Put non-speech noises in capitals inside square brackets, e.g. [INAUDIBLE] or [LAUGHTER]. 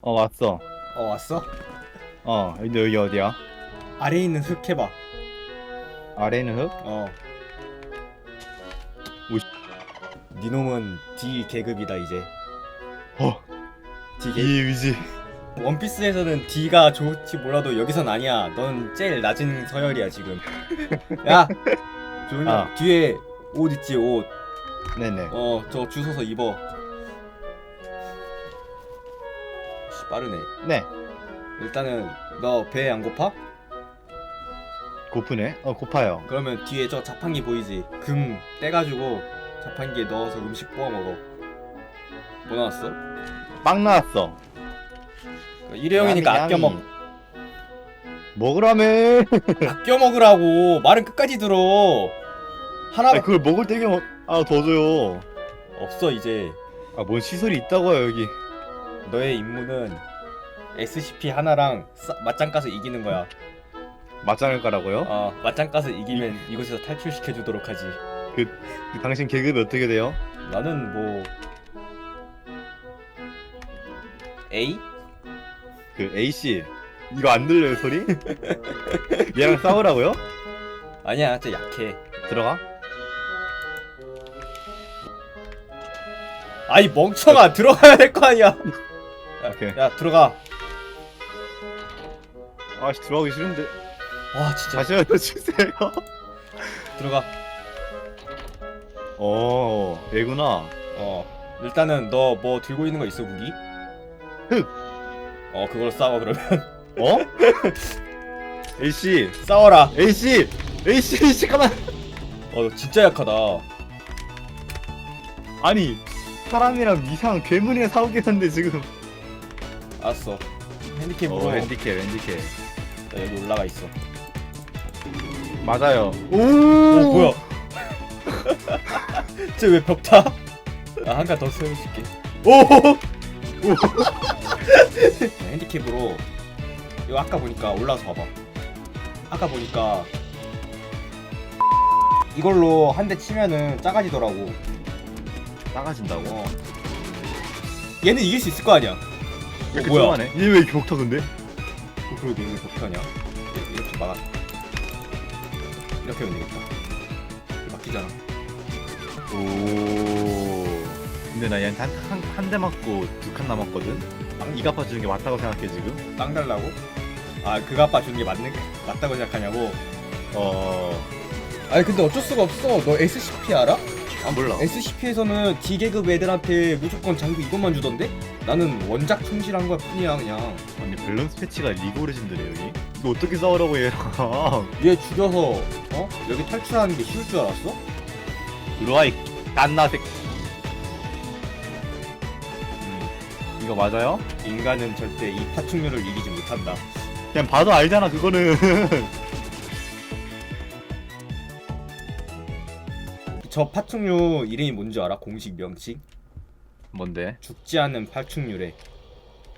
어 왔어. 어 왔어? 어 근데 여기 어디야? 아래에 있는 흙 해봐 아래는 흙? 어 오, 니놈은 D 계급이다 이제 어. D 계급 이 위지. 원피스에서는 D가 좋을지 몰라도 여기선 아니야 넌 제일 낮은 서열이야 지금 야 조용히 아. 뒤에 옷 있지 옷 네네. 어저줄 서서 입어 빠르네 네. 일단은 너 배 안 고파? 고프네. 어 고파요. 그러면 뒤에 저 자판기 보이지? 금 떼가지고 자판기에 넣어서 음식 구워 먹어 뭐 나왔어? 빵 나왔어. 일회용이니까 야미, 아껴 야미. 먹 먹으라며. [LAUGHS] 아껴 먹으라고 말은 끝까지 들어 하나 아니 그걸 먹을 때게 뭐... 아더 줘요. 없어 이제 아뭔 시설이 있다고요 여기. 너의 임무는 SCP 하나랑 싸, 맞짱 까서 이기는 거야 맞짱을 까라고요? 어 맞짱 까서 이기면 이곳에서 탈출시켜 주도록 하지 그 당신 계급이 어떻게 돼요? 나는 뭐 A? 그 A 씨 이거 안 들려요 소리? [LAUGHS] 얘랑 싸우라고요? 아니야 진짜 약해 들어가. 아이 멍청아 들어가야 될 거 아니야 야, 오케이. 야 들어가 아씨 들어가기 싫은데. 와 진짜 다시 알려주세요. 들어가 어 얘구나. 어 일단은 너 뭐 들고 있는 거 있어 무기? 흙. 어 그걸로 싸워 그러면 어? [LAUGHS] A 씨, 싸워라 A 씨, A 씨 잠깐만. 어너 진짜 약하다 아니 사람이랑 이상 괴물이랑 싸우겠는데 지금. 알았어 핸디캡으로 어 핸디캡, 핸디캡. 나 여기 올라가 있어 맞아요. 오, 어 뭐야 쟤왜 벽 타? 아, 한 칸 더 세워줄게 오! [LAUGHS] 핸디캡으로 이거 아까 보니까 올라서 봐봐 아까 보니까 이걸로 한 대 치면은 작아지더라고 나가진다고. 어. 얘는 이길 수 있을 거 아니야 왜 이렇게 뭐야? 좋아하네? 얘왜 이렇게 벽타 근데? 어, 그러게 왜 벽타냐 이렇게 막아 이렇게 하면 되겠다 이렇게 막히잖아 오. 근데 나 얘한테 한한 대 맞고 두 칸 남았거든. 이 갚아 주는 게 맞다고 생각해 지금. 땅 달라고? 아 그거 아빠 주는 게 맞는 맞다고 생각하냐고? 어. 아니 근데 어쩔 수가 없어. 너 SCP 알아? 아 몰라. SCP에서는 D 계급 애들한테 무조건 장비 이것만 주던데? 나는 원작 충실한 거야 뿐이야 그냥. 아니 밸런스 패치가 리그 오리진들이에요 여기. 이거 어떻게 싸우라고 얘랑. [LAUGHS] 얘 죽여서 어 여기 탈출하는 게 쉬울 줄 알았어? 들어와이 깐나색. 이거 맞아요? 인간은 절대 이 파충류를 이기지 못한다. 그냥 봐도 알잖아 그거는. [LAUGHS] 저 파충류 이름이 뭔지 알아? 공식 명칭? 뭔데? 죽지 않는 파충류래.